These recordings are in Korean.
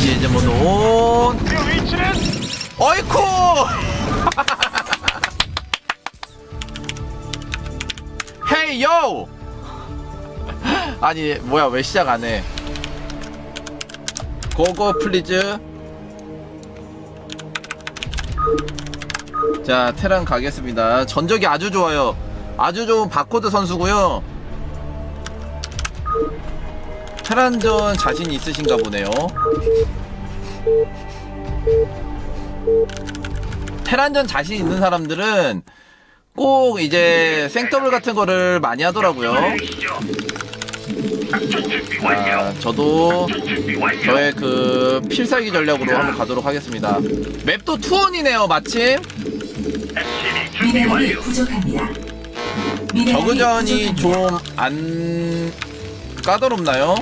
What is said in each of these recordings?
시즈모드 온그 위치는? 어이쿠! 헤이 요! 아니 뭐야 왜 시작 안 해? 고고 플리즈. 자 테란 가겠습니다. 전적이 아주 좋아요. 아주 좋은 바코드 선수고요 테란전 자신 있으신가 보네요 테란전 자신 있는 사람들은 꼭 이제 생더블 같은 거를 많이 하더라고요. 아, 저도. 저의 그 필살기 전략으로 한번 가도록 하겠습니다. 맵도 투원이네요, 마침. 미네랄이. 부족합니다. 미네랄이 저그전이 부족합니다. 좀안 까다롭나요?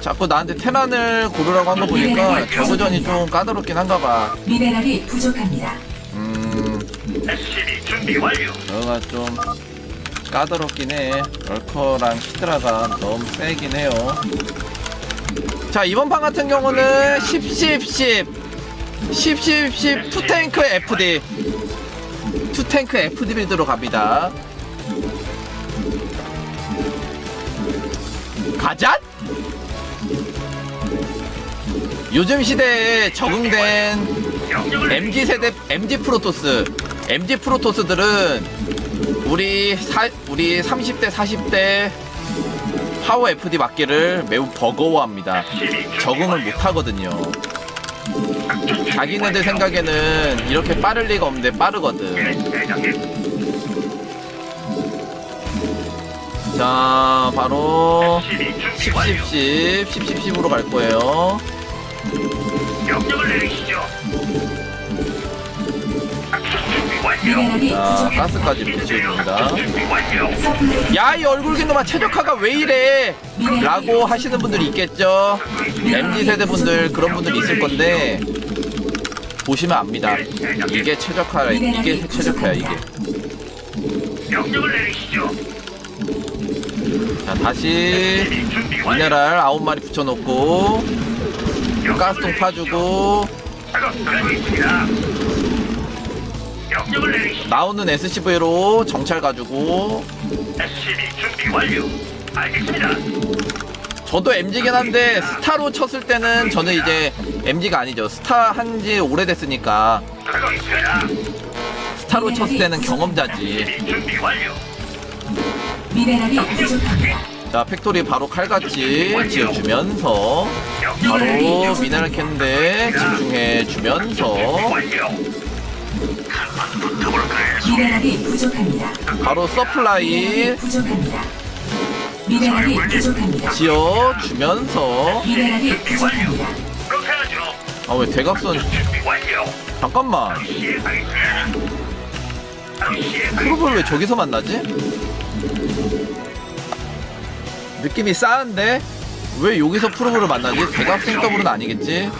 자꾸 나한테 테란을 고르라고 한 거 보니까 저그전이 좀 까다롭긴 한가 봐. 미네랄이 부족합니다. 음, SCB 준비 완료. 너가 좀 까다롭긴 해. 럴커랑 히드라가 너무 세긴 해요. 자, 이번 판 같은 경우는 10, 10, 10. 10, 10, 10, 투탱크 FD. 투탱크 FD 빌드로 갑니다. 가자! 요즘 시대에 적응된 MG 세대 MG 프로토스 MG 프로토스들은 우리 사, 우리 30대 40대 파워 FD 맞기를 매우 버거워합니다. 적응을. 못 하거든요. 자기네들. 생각에는 이렇게 빠를 리가 없는데 빠르거든. 자, 바로 SCB 준비 10, 완료. 10, 10, 10, 10, 10으로 갈 거예요. 명령을 내리시죠. 미네랄이 자, 부족합니다. 가스까지 붙여줍니다. 야, 이 얼굴기놈아 최적화가 왜 이래? 라고 하시는 분들이 있겠죠. MZ 세대 분들 그런 분들이 있을 건데 보시면 압니다. 이게 최적화, 이게 최적화야 이게. 명령을 내리시죠. 자, 다시. 미네랄 아홉 마리 붙여놓고 가스통 파주고. 나오는 SCV로 정찰 가지고. 저도 MG긴 한데 스타로 쳤을 때는 저는 이제 MG가 아니죠. 스타 한지 오래됐으니까. 스타로 쳤을 때는 경험자지. 미네랄이 부족합니다. 자, 팩토리 바로 칼같이 지어주면서 바로 미네랄 캔데 집중해 주면서 완료. 한번 붙어볼까요? 미네랄이 부족합니다. 바로 서플라이 미네랄이 부족합니다. 미네랄이 부족합니다. 지어 주면서 미네랄이 부족합니다. 그렇게 하죠. 아 왜 대각선 준비 완료. 잠깐만. 바로 시행하겠습니다. 프로볼 왜 저기서 만나지? 느낌이 싸한데 왜 여기서 프로볼을 만나지? 대각선 더블은 아니겠지?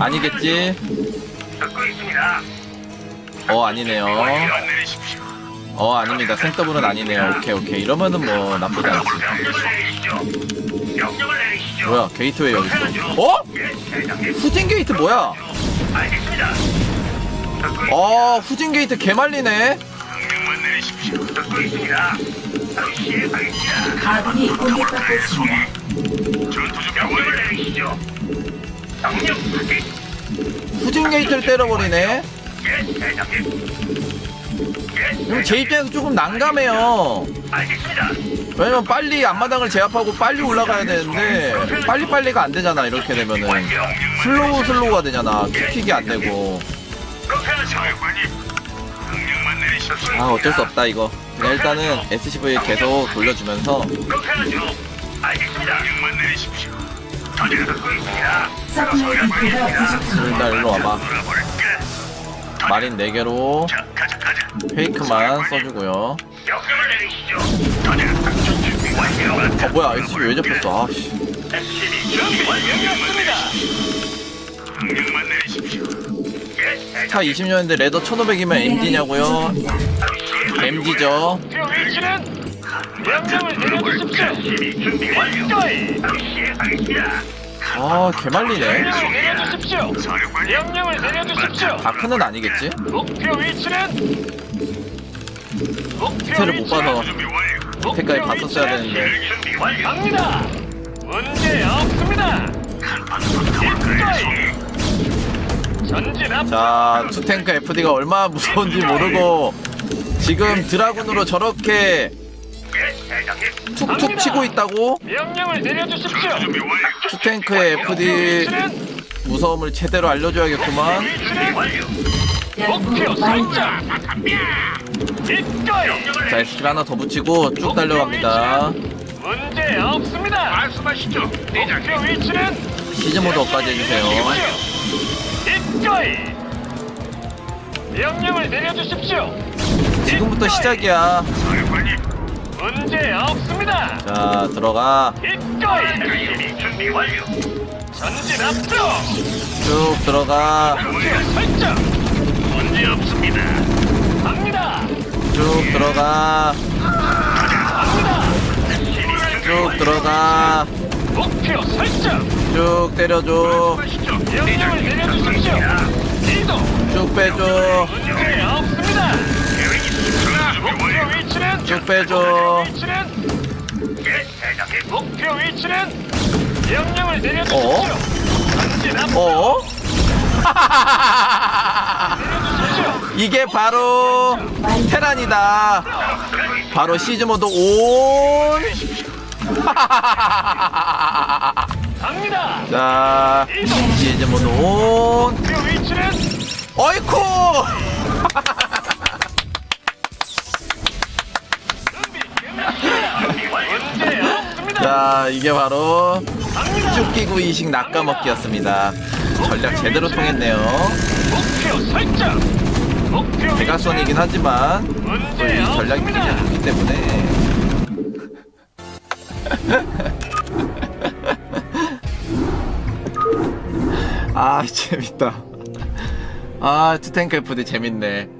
아니겠지? 어 아니네요. 어 아닙니다 생 더블은 아니네요 오케이 오케이 이러면은 뭐 나쁘지 않지. 뭐야 게이트웨이 여기 있어 어? 후진 게이트 뭐야? 알겠습니다. 어 후진 게이트 개말리네 명령만 내리십시오. 듣고 있습니다. 바로 시행하겠습니다. 아군이 공격받고 있습니다. 전투 준비 명령을 내리시죠. 명령 확인. 후진 게이트를 때려버리네 예, 대장님. 예, 그럼 제 입장에서 조금 난감해요 알겠습니다. 왜냐면 빨리 앞마당을 제압하고 빨리 올라가야 되는데 빨리빨리가 안 되잖아 이렇게 되면은 슬로우 슬로우가 되잖아 킥킥이 안 되고 그렇게 하죠. 아 어쩔 수 없다 이거 그냥 일단은 SCV 계속 돌려주면서 그렇게 하죠. 알겠습니다. 명령만 내리십시오. 전혀 듣고 있습니다. 서플라이 디포가 부족합니다. 일단 일로 와봐? 마린 4개로 자. 페이크만 써주고요. 아 뭐야 SCV 왜 잡혔어 아씨 스타 20년인데 레더 1500이면 MG냐고요 부족합니다. MG죠 위치는 명령을 내려주십시오. SCB 준비 완료. 기 아 개말리네 명령을 내려주십시오. 사령관님. 명령을 내려주십시오. 다크는 아니겠지? 목표 위치는 목표 밑에를 못 봐서 밑에까지 봤었어야 되는데. 갑니다. 문제 없습니다. 전진 앞. 자 투탱크 FD가 얼마나 무서운지 모르고 지금 드라군으로 저렇게 예, 대장님. 툭툭 치고 있다고? 명령을 내려주십시오. 준비 완료. 투탱크의 FD 위치는 무서움을 제대로 알려줘야겠구만 위치는 연구 목표 완료. 설정. 자 스킬 하나 더 붙이고 쭉 달려갑니다 문제 없습니다. 말씀하시죠, 목표 대장님. 위치는 시즈 모드 업까지 해주세요 기꺼이 명령을 내려주십시오. 지금부터. 시작이야 사령관님. 문제 없습니다. 자 들어가 기꺼이 SCB 준비 완료. 전진 앞으로 쭉 들어가 설정 문제 없습니다. 갑니다. 쭉 들어가 갑니다. 쭉 들어가 목표 설정 쭉 때려줘 명령을 내려주십시오. 이동 쭉 빼줘 문제 없습니다. 목표. 위치는 쭉 빼줘 위치는 예, 대장님. 목표 위치는 명령을 내려주십시오. 어? 전진 앞으로 어? 내려주십시오. 이게 바로 테란이다 바로 시즈 모드 온 갑니다. 자, 시즈 모드 온. 목표 위치는 어이쿠! 자, 이게 바로. 쭈끼구 이식 낚아먹기였습니다. 전략 제대로 통했네요. 대각선이긴 하지만 또 문제 이 전략이. 굉장히 좋기 때문에 아 재밌다 아 투탱크 FD 재밌네